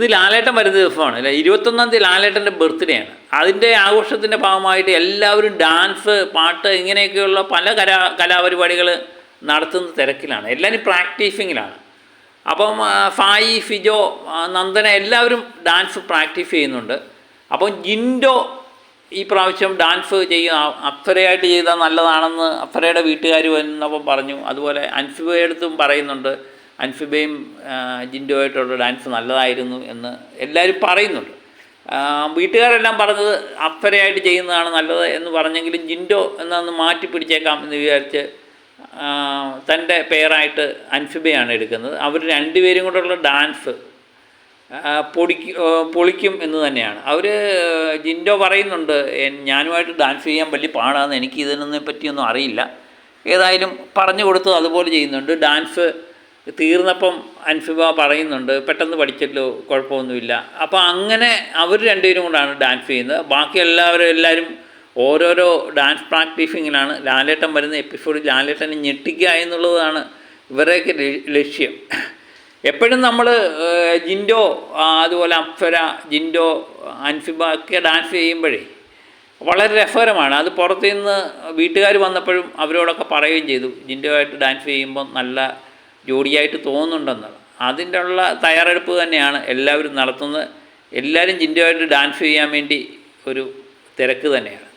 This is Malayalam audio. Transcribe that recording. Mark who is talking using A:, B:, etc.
A: ഇത് ലാലേട്ടൻ വരുന്ന ദിവസമാണ് അല്ലെ? ഇരുപത്തൊന്നാം തീയതി ലാലേട്ടന്റെ ബർത്ത്ഡേ ആണ്. അതിന്റെ ആഘോഷത്തിന്റെ ഭാഗമായിട്ട് എല്ലാവരും ഡാൻസ് പാട്ട് ഇങ്ങനെയൊക്കെയുള്ള പല കലാ കലാപരിപാടികൾ നടത്തുന്ന തിരക്കിലാണ്. എല്ലാവരും പ്രാക്ടീസിങ്ങിലാണ്. അപ്പം ഫായി ഫിജോ നന്ദന എല്ലാവരും ഡാൻസ് പ്രാക്ടീസ് ചെയ്യുന്നുണ്ട്. അപ്പം ജിൻഡോ ഈ പ്രാവശ്യം ഡാൻസ് ചെയ്യും അ- അപ്സരയായിട്ട് ചെയ്താൽ നല്ലതാണെന്ന് അപ്സരയുടെ വീട്ടുകാർ വന്നപ്പം പറഞ്ഞു. അതുപോലെ അൻഫിബയുടെ അടുത്തും പറയുന്നുണ്ട്. അൻഫിബയും ജിൻഡോയായിട്ടുള്ള ഡാൻസ് നല്ലതായിരുന്നു എന്ന് എല്ലാവരും പറയുന്നുണ്ട്. വീട്ടുകാരെല്ലാം പറഞ്ഞത് അപ്പരയായിട്ട് ചെയ്യുന്നതാണ് നല്ലത് എന്ന് പറഞ്ഞെങ്കിലും ജിൻഡോ എന്നൊന്ന് മാറ്റി പിടിച്ചേക്കാം എന്ന് വിചാരിച്ച് തന്റെ പേരായിട്ട് അൻഫിബയാണ് എടുക്കുന്നത്. അവർ രണ്ടുപേരും കൂടെയുള്ള ഡാൻസ് പൊടിക്ക് പൊളിക്കും എന്ന് തന്നെയാണ്. അവർ ജിൻഡോ പറയുന്നുണ്ട് ഞാനുമായിട്ട് ഡാൻസ് ചെയ്യാൻ വലിയ പാടാന്ന് എനിക്ക് ഇതിനെ പറ്റിയൊന്നും അറിയില്ല. ഏതായാലും പറഞ്ഞു കൊടുത്തു അതുപോലെ ചെയ്യുന്നുണ്ട്. ഡാൻസ് തീർന്നപ്പം അൻഫിബ പറയുന്നുണ്ട് പെട്ടെന്ന് പഠിച്ചല്ലോ കുഴപ്പമൊന്നുമില്ല. അപ്പോൾ അങ്ങനെ അവർ രണ്ടുപേരും കൊണ്ടാണ് ഡാൻസ് ചെയ്യുന്നത്. ബാക്കി എല്ലാവരും എല്ലാവരും ഓരോരോ ഡാൻസ് പ്രാക്ടീസിങ്ങിലാണ് ലാലേട്ടൻ വരുന്ന എപ്പിസോഡിൽ ലാലേട്ടനെ ഞെട്ടിക്കുക എന്നുള്ളതാണ് ഇവരെയൊക്കെ ലക്ഷ്യം. എപ്പോഴും നമ്മൾ ജിൻഡോ അതുപോലെ അപ്സര ജിൻഡോ അൻഫിബ ഒക്കെ ഡാൻസ് ചെയ്യുമ്പോഴേ വളരെ രസകരമാണ്. അത് പുറത്തു നിന്ന് വീട്ടുകാർ വന്നപ്പോഴും അവരോടൊക്കെ പറയുകയും ചെയ്തു. ജിൻഡോ ആയിട്ട് ഡാൻസ് ചെയ്യുമ്പോൾ നല്ല ജോഡിയായിട്ട് തോന്നുന്നുണ്ടെന്ന്. അതിന്റെ ഉള്ള തയ്യാറെടുപ്പ് തന്നെയാണ് എല്ലാവരും നടത്തുന്നത്. എല്ലാവരും ജിൻഡോ ആയിട്ട് ഡാൻസ് ചെയ്യാൻ വേണ്ടി ഒരു തിരക്ക് തന്നെയാണ്.